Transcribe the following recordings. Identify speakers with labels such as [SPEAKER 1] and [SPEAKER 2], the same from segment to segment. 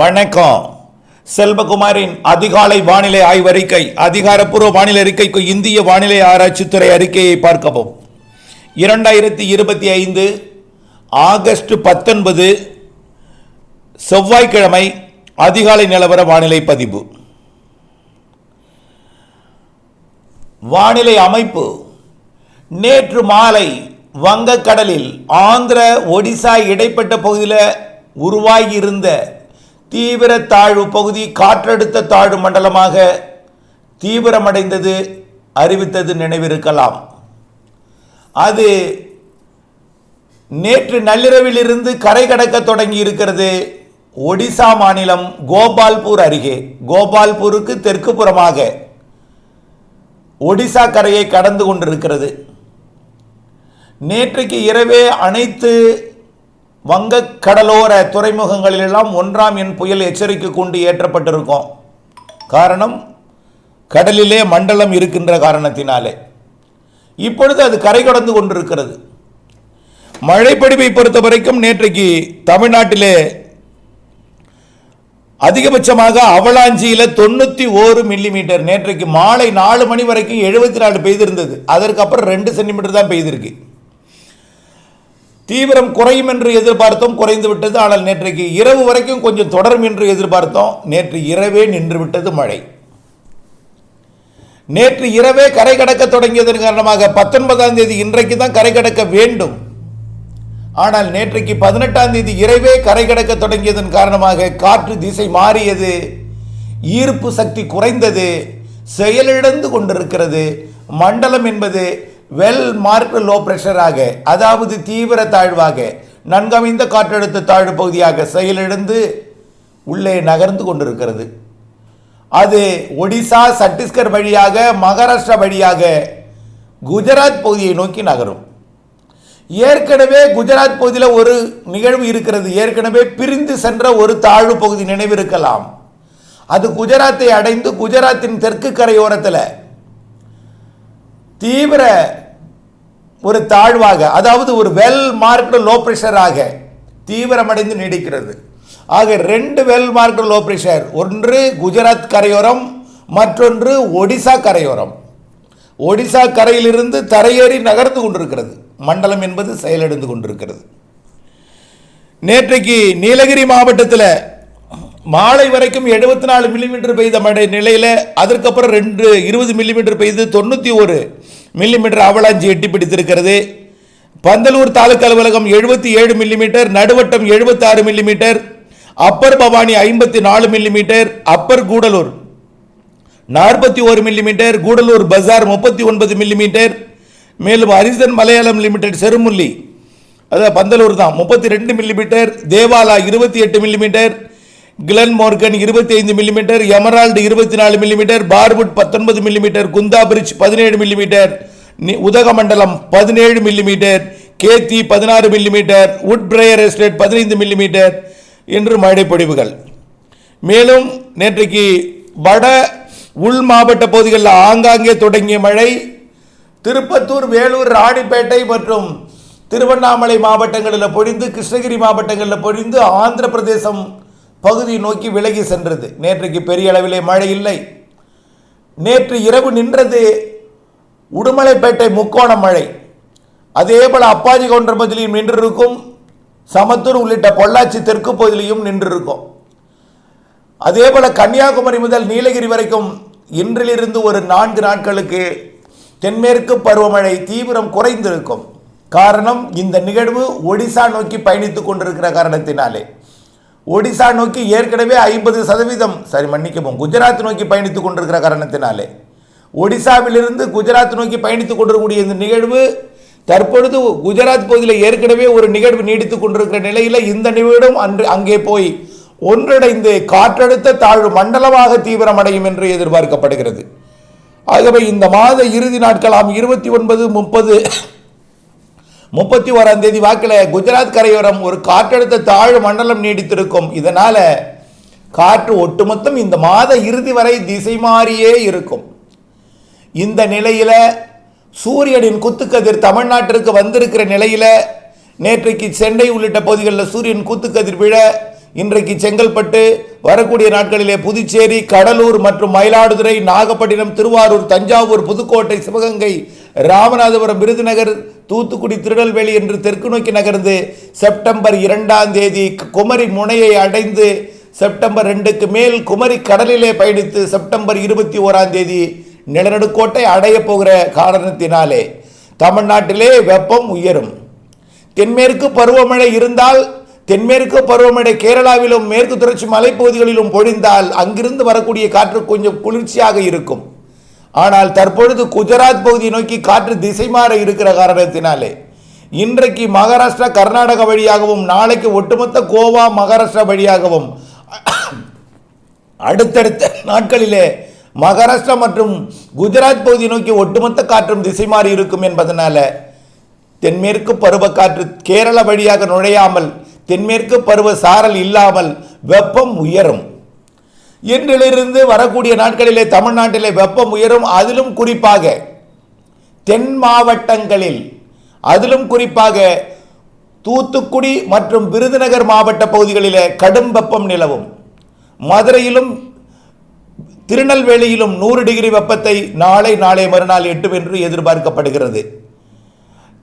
[SPEAKER 1] வணக்கம். செல்வகுமாரின் அதிகாலை வானிலை ஆய்வறிக்கை அதிகாரப்பூர்வ வானிலை அறிக்கைக்கு இந்திய வானிலை ஆராய்ச்சித்துறை அறிக்கையை பார்க்கவும். இரண்டாயிரத்தி இருபத்தி ஐந்து ஆகஸ்ட் பத்தொன்பது செவ்வாய்க்கிழமை அதிகாலை நிலவர வானிலை பதிவு. வானிலை அமைப்பு நேற்று மாலை வங்கக்கடலில் ஆந்திர ஒடிசா இடைப்பட்ட பகுதியில் உருவாகியிருந்த தீவிர தாழ்வு பகுதி காற்றழுத்த தாழ்வு மண்டலமாக தீவிரமடைந்தது அறிவித்தது நினைவிருக்கலாம். அது நேற்று நள்ளிரவிலிருந்து கரை கடக்க தொடங்கி இருக்கிறது ஒடிசா மாநிலம் கோபால்பூர் அருகே. கோபால்பூருக்கு தெற்கு புறமாக ஒடிசா கரையை கடந்து கொண்டிருக்கிறது. நேற்றைக்கு இரவே அனைத்து வங்கக் கடலோர துறைமுகங்களிலெல்லாம் ஒன்றாம் எண் புயல் எச்சரிக்கை கொண்டு ஏற்றப்பட்டிருக்கும். காரணம் கடலிலே மண்டலம் இருக்கின்ற காரணத்தினாலே. இப்பொழுது அது கரை கடந்து கொண்டிருக்கிறது. மழைப்படிவை பொறுத்த வரைக்கும் நேற்றைக்கு தமிழ்நாட்டிலே அதிகபட்சமாக அவலாஞ்சியில் தொண்ணூற்றி ஓரு மில்லிமீட்டர். நேற்றைக்கு மாலை நாலு மணி வரைக்கும் எழுபத்தி நாலு பெய்திருந்தது. அதற்கப்புறம் ரெண்டு சென்டிமீட்டர் தான் பெய்திருக்கு. தீவிரம் குறையும் என்று எதிர்பார்த்தோம் குறைந்து விட்டது. ஆனால் நேற்றைக்கு இரவு வரைக்கும் கொஞ்சம் தொடரும் என்று எதிர்பார்த்தோம். நேற்று இரவே நின்று விட்டது மழை. நேற்று இரவே கரை கடக்க தொடங்கியதன் காரணமாக பத்தொன்பதாம் தேதி இன்றைக்கு தான் கரை கடக்க வேண்டும். ஆனால் நேற்றைக்கு பதினெட்டாம் தேதி இரவே கரை கடக்க தொடங்கியதன் காரணமாக காற்று திசை மாறியது. ஈர்ப்பு சக்தி குறைந்தது. செயலிழந்து கொண்டிருக்கிறது. மண்டலம் என்பது வெல் மார்க் லோ பிரஷராக அதாவது தீவிர தாழ்வாக நன்கமைந்த காற்றழுத்த தாழ்வு பகுதியாக செயலிழந்து உள்ளே நகர்ந்து கொண்டிருக்கிறது. அது ஒடிசா சத்தீஸ்கர் வழியாக மகாராஷ்டிரா வழியாக குஜராத் பகுதியை நோக்கி நகரும். ஏற்கனவே குஜராத் பகுதியில் ஒரு நிகழ்வு இருக்கிறது. ஏற்கனவே பிரிந்து சென்ற ஒரு தாழ்வு பகுதி நினைவிருக்கலாம். அது குஜராத்தை அடைந்து குஜராத்தின் தெற்கு கரையோரத்தில் தீவிர ஒரு தாழ்வாக அதாவது ஒரு வெல் மார்க்டு லோ ப்ரெஷராக தீவிரமடைந்து நீடிக்கிறது. ஆக ரெண்டு வெல் மார்க்டு லோ ப்ரெஷர் ஒன்று குஜராத் கரையோரம் மற்றொன்று ஒடிசா கரையோரம். ஒடிசா கரையிலிருந்து தரையேறி நகர்ந்து கொண்டிருக்கிறது. மண்டலம் என்பது செயலிழந்து கொண்டிருக்கிறது. நேற்றைக்கு நீலகிரி மாவட்டத்தில் மாலை வரைக்கும் எழுபத்தி நாலு மில்லிமீட்டர் பெய்த மழை நிலையில் அதற்கப்புறம் ரெண்டு இருபது மில்லிமீட்டர் பெய்து தொண்ணூற்றி ஒரு மில்லிமீட்டர் அவலாஞ்சி எட்டி பிடித்திருக்கிறது. பந்தலூர் தாலுக்கா அலுவலகம் எழுபத்தி ஏழு மில்லிமீட்டர் நடுவட்டம் எழுபத்தி ஆறு மில்லிமீட்டர் அப்பர் பவானி ஐம்பத்தி நாலு மில்லிமீட்டர் அப்பர் கூடலூர் நாற்பத்தி ஒரு மில்லிமீட்டர் கூடலூர் பஜார் முப்பத்தி ஒன்பது மில்லிமீட்டர் மேலும் ஹரிசன் மலையாளம் லிமிடெட் செருமுல்லி அதாவது பந்தலூர் தான் முப்பத்தி ரெண்டு மில்லிமீட்டர் தேவாலா இருபத்தி எட்டு மில்லிமீட்டர் கிளன் மோர்கன் இருபத்தி ஐந்து மில்லிமீட்டர் எமரால்டு இருபத்தி நாலு மில்லிமீட்டர் பார்வுட் பத்தொன்பது மில்லிமீட்டர் குந்தா பிரிட்ஜ் பதினேழு மில்லிமீட்டர் உதகமண்டலம் பதினேழு மில்லிமீட்டர் கேத்தி பதினாறு மில்லிமீட்டர் உட் பிரேயர் எஸ்டேட் பதினைந்து மில்லிமீட்டர் என்று மழைப்பொழிவுகள். மேலும் நேற்றைக்கு வட உள் மாவட்ட பகுதிகளில் ஆங்காங்கே தொடங்கிய மழை திருப்பத்தூர் வேலூர் ராணிப்பேட்டை மற்றும் திருவண்ணாமலை மாவட்டங்களில் பொழிந்து கிருஷ்ணகிரி மாவட்டங்களில் பொழிந்து ஆந்திர பிரதேசம் பகுதி நோக்கி விலகி சென்றது. நேற்றைக்கு பெரிய அளவிலே மழை இல்லை. நேற்று இரவு நின்றது உடுமலைப்பேட்டை முக்கோண மழை. அதே போல் அப்பாஜி கவுண்டர் பகுதியிலும் நின்றிருக்கும். சமத்தூர் உள்ளிட்ட பொள்ளாச்சி தெற்கு பகுதியிலையும் நின்றிருக்கும். அதே போல கன்னியாகுமரி முதல் நீலகிரி வரைக்கும் இன்றிலிருந்து ஒரு நான்கு நாட்களுக்கு தென்மேற்கு பருவமழை தீவிரம் குறைந்திருக்கும். காரணம் இந்த நிகழ்வு ஒடிசா நோக்கி பயணித்துக் கொண்டிருக்கிற காரணத்தினாலே. ஒடிசா நோக்கி ஏற்கனவே ஐம்பது சதவீதம் சரி மன்னிக்கவும் குஜராத் நோக்கி பயணித்துக் கொண்டிருக்கிற காரணத்தினாலே. ஒடிசாவிலிருந்து குஜராத் நோக்கி பயணித்துக் கொண்டிருக்கக்கூடிய இந்த நிகழ்வு தற்பொழுது குஜராத் பகுதியில் ஏற்கனவே ஒரு நிகழ்வு நீடித்துக் கொண்டிருக்கிற நிலையில் இந்த நிமிடம் அன்று அங்கே போய் ஒன்றிணைந்து காற்றழுத்த தாழ்வு மண்டலமாக தீவிரமடையும் என்று எதிர்பார்க்கப்படுகிறது. ஆகவே இந்த மாத இறுதி நாட்களாம் இருபத்தி ஒன்பது முப்பது முப்பத்தி ஓராம் தேதி வாக்கில் குஜராத் கரையோரம் ஒரு காற்றழுத்த தாழ்வு மண்டலம் நீடித்திருக்கும். இதனால் காற்று ஒட்டுமொத்தம் இந்த மாத இறுதி வரை திசை மாறியே இருக்கும். இந்த நிலையில் சூரியனின் குத்துக்கதிர் தமிழ்நாட்டிற்கு வந்திருக்கிற நிலையில் நேற்றைக்கு சென்னை உள்ளிட்ட பகுதிகளில் சூரியன் குத்துக்கதிர் விழ இன்றைக்கு செங்கல்பட்டு வரக்கூடிய நாட்களிலே புதுச்சேரி கடலூர் மற்றும் மயிலாடுதுறை நாகப்பட்டினம் திருவாரூர் தஞ்சாவூர் புதுக்கோட்டை சிவகங்கை ராமநாதபுரம் விருதுநகர் தூத்துக்குடி திருநெல்வேலி என்று தெற்கு நோக்கி நகர்ந்து செப்டம்பர் இரண்டாம் தேதி குமரி முனையை அடைந்து செப்டம்பர் ரெண்டுக்கு மேல் குமரி கடலிலே பயணித்து செப்டம்பர் இருபத்தி ஓராம் தேதி நிலநடுக்கோட்டை அடையப் போகிற காரணத்தினாலே தமிழ்நாட்டிலே வெப்பம் உயரும். தென்மேற்கு பருவமழை இருந்தால் தென்மேற்கு பருவமழை கேரளாவிலும் மேற்கு தொடர்ச்சி மலைப்பகுதிகளிலும் பொழிந்தால் அங்கிருந்து வரக்கூடிய காற்று கொஞ்சம் குளிர்ச்சியாக இருக்கும். ஆனால் தற்பொழுது குஜராத் பகுதியை நோக்கி காற்று திசை மாற இருக்கிற காரணத்தினாலே இன்றைக்கு மகாராஷ்டிரா கர்நாடகா வழியாகவும் நாளைக்கு ஒட்டுமொத்த கோவா மகாராஷ்டிரா வழியாகவும் அடுத்தடுத்த நாட்களிலே மகாராஷ்டிரா மற்றும் குஜராத் பகுதியை நோக்கி ஒட்டுமொத்த காற்றும் திசை மாறி இருக்கும் என்பதனால தென்மேற்கு பருவக்காற்று கேரள வழியாக நுழையாமல் தென்மேற்கு பருவ சாரல் இல்லாமல் வெப்பம் உயரும். இன்றிலிருந்து வரக்கூடிய நாட்களிலே தமிழ்நாட்டிலே வெப்பம் உயரும் அதிலும் குறிப்பாக தென் மாவட்டங்களில் அதிலும் குறிப்பாக தூத்துக்குடி மற்றும் விருதுநகர் மாவட்ட பகுதிகளிலே கடும் வெப்பம் நிலவும். மதுரையிலும் திருநெல்வேலியிலும் நூறு டிகிரி வெப்பத்தை நாளை நாளை மறுநாள் எட்டும் என்று எதிர்பார்க்கப்படுகிறது.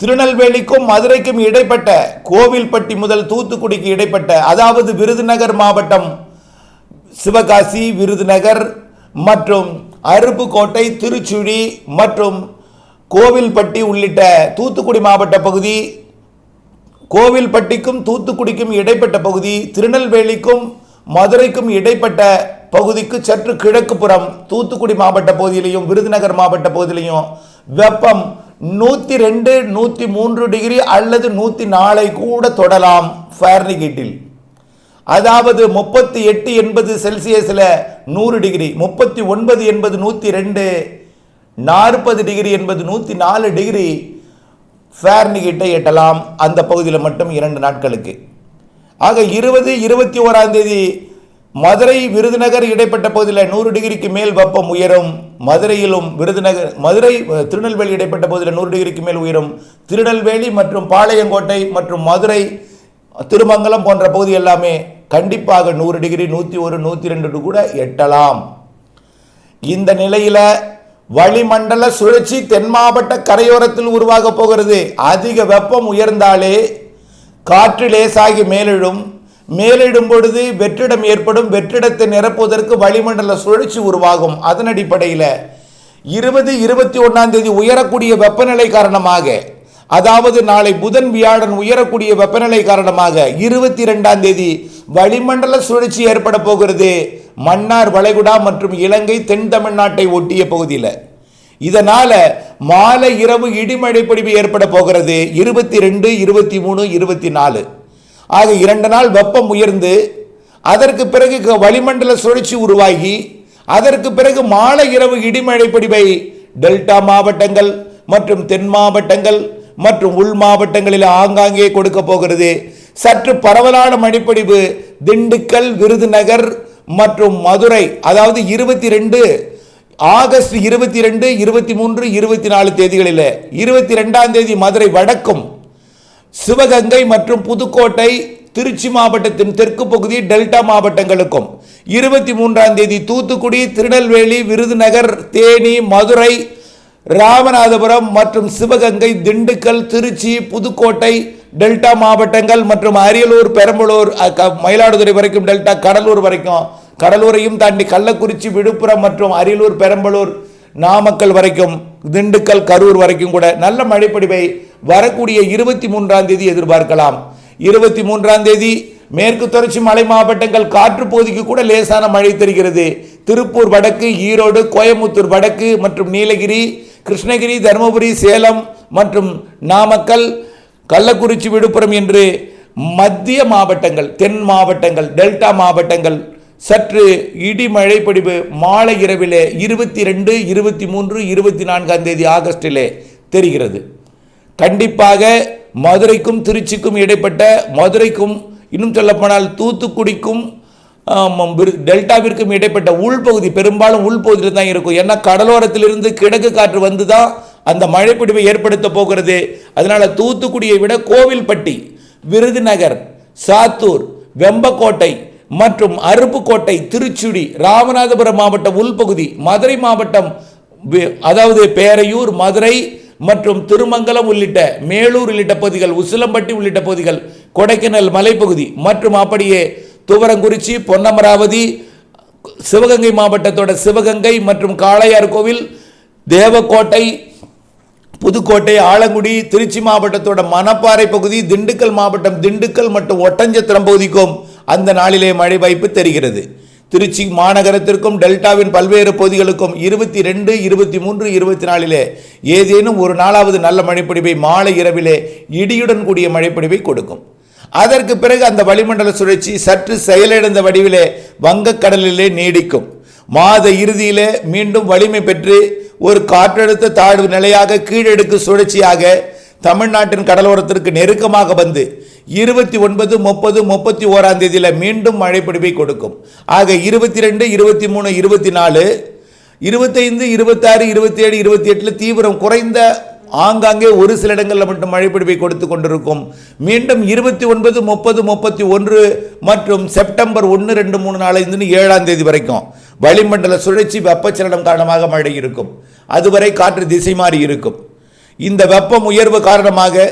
[SPEAKER 1] திருநெல்வேலிக்கும் மதுரைக்கும் இடைப்பட்ட கோவில்பட்டி முதல் தூத்துக்குடிக்கு இடைப்பட்ட அதாவது விருதுநகர் மாவட்டம் சிவகாசி விருதுநகர் மற்றும் அருப்புக்கோட்டை திருச்சுழி மற்றும் கோவில்பட்டி உள்ளிட்ட தூத்துக்குடி மாவட்ட பகுதி கோவில்பட்டிக்கும் தூத்துக்குடிக்கும் இடைப்பட்ட பகுதி திருநெல்வேலிக்கும் மதுரைக்கும் இடைப்பட்ட பகுதிக்கு சற்று கிழக்கு புறம் தூத்துக்குடி மாவட்ட பகுதியிலையும் விருதுநகர் மாவட்ட பகுதியிலையும் வெப்பம் நூற்றி ரெண்டு நூற்றி மூன்று டிகிரி அல்லது நூற்றி நாலை கூட தொடலாம் ஃபேர்னிகேட்டில் அதாவது முப்பத்தி எட்டு என்பது செல்சியஸில் நூறு டிகிரி முப்பத்தி ஒன்பது என்பது நூற்றி ரெண்டு நாற்பது டிகிரி என்பது நூற்றி நாலு டிகிரி ஃபேர்னிகிட்டை எட்டலாம். அந்த பகுதியில் மட்டும் இரண்டு நாட்களுக்கு. ஆக இருபது இருபத்தி ஓராந்தேதி மதுரை விருதுநகர் இடைப்பட்ட பகுதியில் நூறு டிகிரிக்கு மேல் வெப்பம் உயரும். மதுரையிலும் விருதுநகர் மதுரை திருநெல்வேலி இடைப்பட்ட பகுதியில் நூறு டிகிரிக்கு மேல் உயரும். திருநெல்வேலி மற்றும் பாளையங்கோட்டை மற்றும் மதுரை திருமங்கலம் போன்ற பகுதி எல்லாமே கண்டிப்பாக நூறு டிகிரி நூற்றி ஒரு நூற்றி ரெண்டு கூட எட்டலாம். இந்த நிலையில் வளிமண்டல சுழற்சி தென் மாவட்ட கரையோரத்தில் உருவாக போகிறது. அதிக வெப்பம் உயர்ந்தாலே காற்று லேசாகி மேலெழும். மேலிடும் பொழுது வெற்றிடம் ஏற்படும் வெற்றிடத்தை நிரப்புவதற்கு வளிமண்டல சுழற்சி உருவாகும். அதன் அடிப்படையில் இருபது இருபத்தி ஒன்றாம் தேதி உயரக்கூடிய வெப்பநிலை காரணமாக அதாவது நாளை புதன் வியாழன் உயரக்கூடிய வெப்பநிலை காரணமாக இருபத்தி ரெண்டாம் தேதி வளிமண்டல சுழற்சி ஏற்பட போகிறது. மன்னார் வளைகுடா மற்றும் இலங்கை தென் தமிழ்நாட்டை ஒட்டிய பகுதியில். இதனால மாலை இரவு இடிமழை பொழிவு ஏற்பட போகிறது. இருபத்தி ரெண்டு இருபத்தி மூணு இருபத்தி நாலு. ஆக இரண்டு நாள் வெப்பம் உயர்ந்து அதற்கு பிறகு க- வளிமண்டல சுழற்சி உருவாகி அதற்கு பிறகு மாலை இரவு இடிமழை பிடிவை டெல்டா மாவட்டங்கள் மற்றும் தென் மாவட்டங்கள் மற்றும் உள் மாவட்டங்களில் ஆங்காங்கே கொடுக்க போகிறது. சற்று பரவலான மழைப்பொழிவு திண்டுக்கல் விருதுநகர் மற்றும் மதுரை அதாவது இருபத்தி ரெண்டு ஆகஸ்ட் இருபத்தி ரெண்டு இருபத்தி மூன்று இருபத்தி நாலு தேதிகளில் இருபத்தி ரெண்டாம் தேதி மதுரை வடக்கும் சிவகங்கை மற்றும் புதுக்கோட்டை திருச்சி மாவட்டத்தின் தெற்கு பகுதி டெல்டா மாவட்டங்களுக்கும். இருபத்தி மூன்றாம் தேதி தூத்துக்குடி திருநெல்வேலி விருதுநகர் தேனி மதுரை ராமநாதபுரம் மற்றும் சிவகங்கை திண்டுக்கல் திருச்சி புதுக்கோட்டை டெல்டா மாவட்டங்கள் மற்றும் அரியலூர் பெரம்பலூர் க- மயிலாடுதுறை வரைக்கும் டெல்டா கடலூர் வரைக்கும். கடலூரையும் தாண்டி கள்ளக்குறிச்சி விழுப்புரம் மற்றும் அரியலூர் பெரம்பலூர் நாமக்கல் வரைக்கும் திண்டுக்கல் கரூர் வரைக்கும் கூட நல்ல மழைப்பொழிவை வரக்கூடிய இருபத்தி மூன்றாம் தேதி எதிர்பார்க்கலாம். இருபத்தி மூன்றாம் தேதி மேற்கு தொடர்ச்சி மலை மாவட்டங்கள் காற்று பகுதிக்கு கூட லேசான மழை தெரிகிறது. திருப்பூர் வடக்கு ஈரோடு கோயமுத்தூர் வடக்கு மற்றும் நீலகிரி கிருஷ்ணகிரி தருமபுரி சேலம் மற்றும் நாமக்கல் கள்ளக்குறிச்சி விழுப்புரம் என்று மத்திய மாவட்டங்கள் தென் மாவட்டங்கள் டெல்டா மாவட்டங்கள் சற்று இடி மழை மாலை இரவிலே இருபத்தி ரெண்டு இருபத்தி மூன்று இருபத்தி நான்காம் தேதி ஆகஸ்டிலே தெரிகிறது. கண்டிப்பாக மதுரைக்கும் திருச்சிக்கும் இடைப்பட்ட மதுரைக்கும் இன்னும் சொல்லப்போனால் தூத்துக்குடிக்கும் டெல்டாவிற்கும் இடைப்பட்ட உள்பகுதி பெரும்பாலும் உள்பகுதியில் தான் இருக்கும். ஏன்னா கடலோரத்திலிருந்து கிழக்கு காற்று வந்து தான் அந்த மழைப்பிடிவை ஏற்படுத்த போகிறது. அதனால் தூத்துக்குடியை விட கோவில்பட்டி விருதுநகர் சாத்தூர் வெம்பக்கோட்டை மற்றும் அருப்புக்கோட்டை திருச்சுடி ராமநாதபுரம் மாவட்டம் உள்பகுதி மதுரை மாவட்டம் அதாவது பேரையூர் மதுரை மற்றும் திருமங்கலம் உள்ளிட்ட மேலூர் உள்ளிட்ட பகுதிகள் உசிலம்பட்டி உள்ளிட்ட பகுதிகள் கொடைக்கானல் மலைப்பகுதி மற்றும் அப்படியே துவரங்குறிச்சி பொன்னமராவதி சிவகங்கை மாவட்டத்தோட சிவகங்கை மற்றும் காளையார் கோவில் தேவக்கோட்டை புதுக்கோட்டை ஆலங்குடி திருச்சி மாவட்டத்தோட மணப்பாறை பகுதி திண்டுக்கல் மாவட்டம் திண்டுக்கல் மற்றும் ஒட்டஞ்சத்திரம் பகுதிக்கும் அந்த நாளிலே மழை வாய்ப்பு தெரிகிறது. திருச்சி மாநகரத்திற்கும் டெல்டாவின் பல்வேறு பகுதிகளுக்கும் இருபத்தி ரெண்டு இருபத்தி மூன்று இருபத்தி நாலிலே ஏதேனும் ஒரு நாளாவது நல்ல மழைப்பிடிவை மாலை இரவிலே இடியுடன் கூடிய மழைப்பிடிவை கொடுக்கும். அதற்கு பிறகு அந்த வளிமண்டல சுழற்சி சற்று செயலிழந்த வடிவிலே வங்கக்கடலிலே நீடிக்கும். மாத இறுதியிலே மீண்டும் வலிமை பெற்று ஒரு காற்றழுத்த தாழ்வு நிலையாக கீழடுக்கு சுழற்சியாக தமிழ்நாட்டின் கடலோரத்திற்கு நெருக்கமாக வந்து இருபத்தி ஒன்பது முப்பது முப்பத்தி ஓராம் தேதியில் மீண்டும் மழைப்பிடிப்பை கொடுக்கும். ஆக இருபத்தி ரெண்டு இருபத்தி மூணு இருபத்தி நாலு இருபத்தைந்து இருபத்தாறு இருபத்தி ஏழு இருபத்தி எட்டில் தீவிரம் குறைந்த ஆங்காங்கே ஒரு சில இடங்களில் மட்டும் மழைப்பிடிப்பை கொடுத்து கொண்டிருக்கும். மீண்டும் இருபத்தி ஒன்பது முப்பது முப்பத்தி ஒன்று மற்றும் செப்டம்பர் ஒன்று ரெண்டு மூணு நாலஞ்சுன்னு ஏழாம் தேதி வரைக்கும் வளிமண்டல சுழற்சி வெப்பச்சலனம் காரணமாக மழை இருக்கும். அதுவரை காற்று திசை மாறி இருக்கும். இந்த வெப்பம் உயர்வு காரணமாக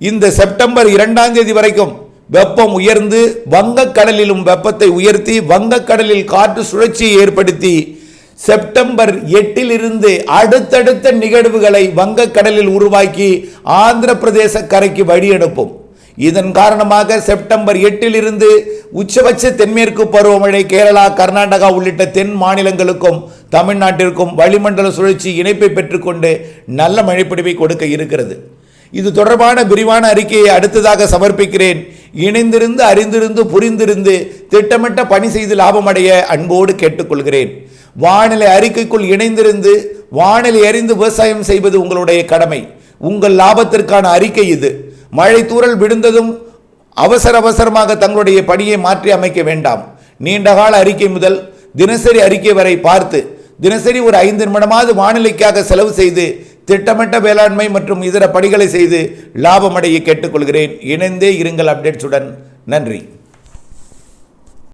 [SPEAKER 1] இந்த செப்டம்பர் இரண்டாம் தேதி வரைக்கும் வெப்பம் உயர்ந்து வங்கக்கடலிலும் வெப்பத்தை உயர்த்தி வங்கக்கடலில் காற்று சுழற்சியை ஏற்படுத்தி செப்டம்பர் எட்டிலிருந்து அடுத்தடுத்த நிகழ்வுகளை வங்கக்கடலில் உருவாக்கி ஆந்திர பிரதேச கரைக்கு வழியெடுப்போம் இதன் காரணமாக செப்டம்பர் எட்டிலிருந்து உச்சபட்ச தென்மேற்கு பருவமழை கேரளா கர்நாடகா உள்ளிட்ட தென் மாநிலங்களுக்கும் தமிழ்நாட்டிற்கும் வளிமண்டல சுழற்சி இணைப்பை பெற்றுக்கொண்டு நல்ல மழைப்பிடிவை கொடுக்க இருக்கிறது. இது தொடர்பான விரிவான அறிக்கையை அடுத்ததாக சமர்ப்பிக்கிறேன். இணைந்திருந்து அறிந்திருந்து புரிந்திருந்து திட்டமிட்ட பணி செய்து லாபமடைய அன்போடு கேட்டுக்கொள்கிறேன். வானிலை அறிக்கைக்குள் இணைந்திருந்து வானிலை அறிந்து விவசாயம் செய்வது உங்களுடைய கடமை. உங்கள் லாபத்திற்கான அறிக்கை இது. மழை தூரல் விழுந்ததும் அவசர அவசரமாக தங்களுடைய பணியை மாற்றி அமைக்க வேண்டாம். நீண்டகால அறிக்கை முதல் தினசரி அறிக்கை வரை பார்த்து தினசரி ஒரு ஐந்து நிமிடமாவது வானிலைக்காக செலவு செய்து திட்டமிட்ட வேளாண்மை மற்றும் இதர பணிகளை செய்து லாபமடைய கேட்டுக்கொள்கிறேன். இணைந்தே இருங்கள் அப்டேட்ஸுடன். நன்றி.